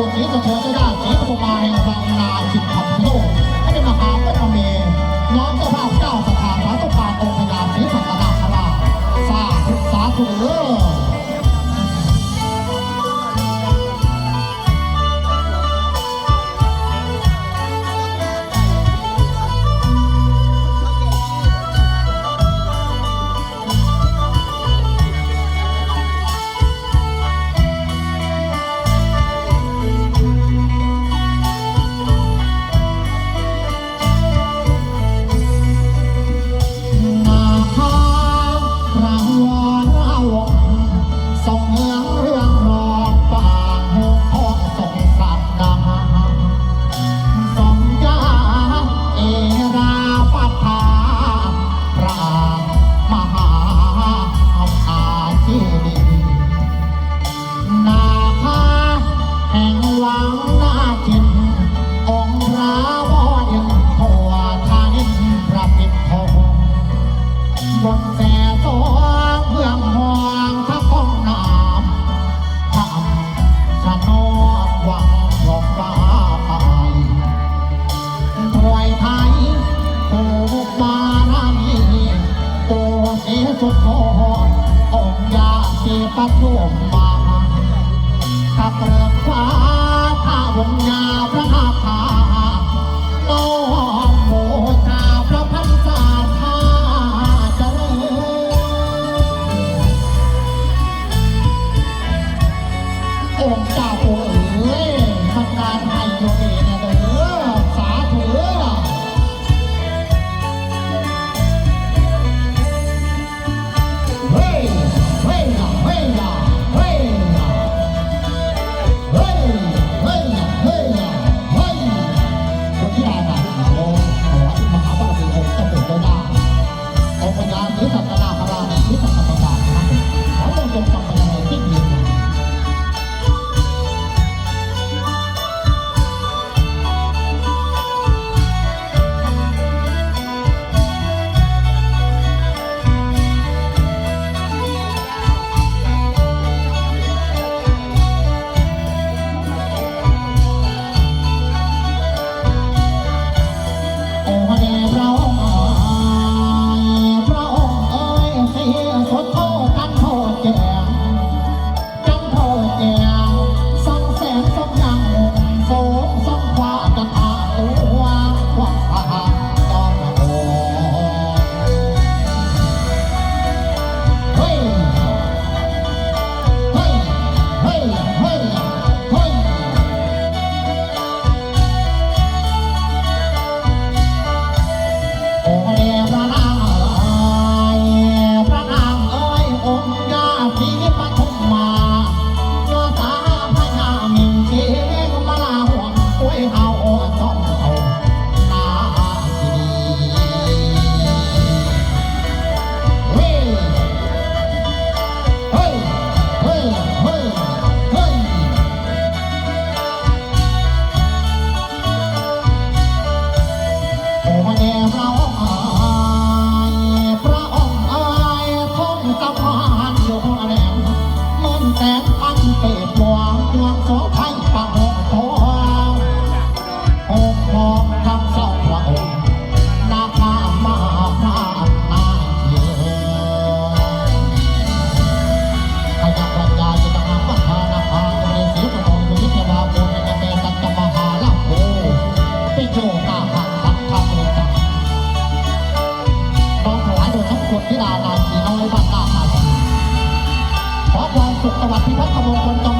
ส่วนสีสะท้อนก็ได้สีปฐมาแหงบางนาสิบขับโลกไม่ได้มาหาพระเมน้อมเจ้าภาพเจ้าสถาบันตุปาองค์พญาสีสัตนาคราชสาธุสาธุเออ องยาสีปมมาตะเกริกฟ้าท่าวนยาพระนาคาโต วัสดิ์พิพันมงคลตรง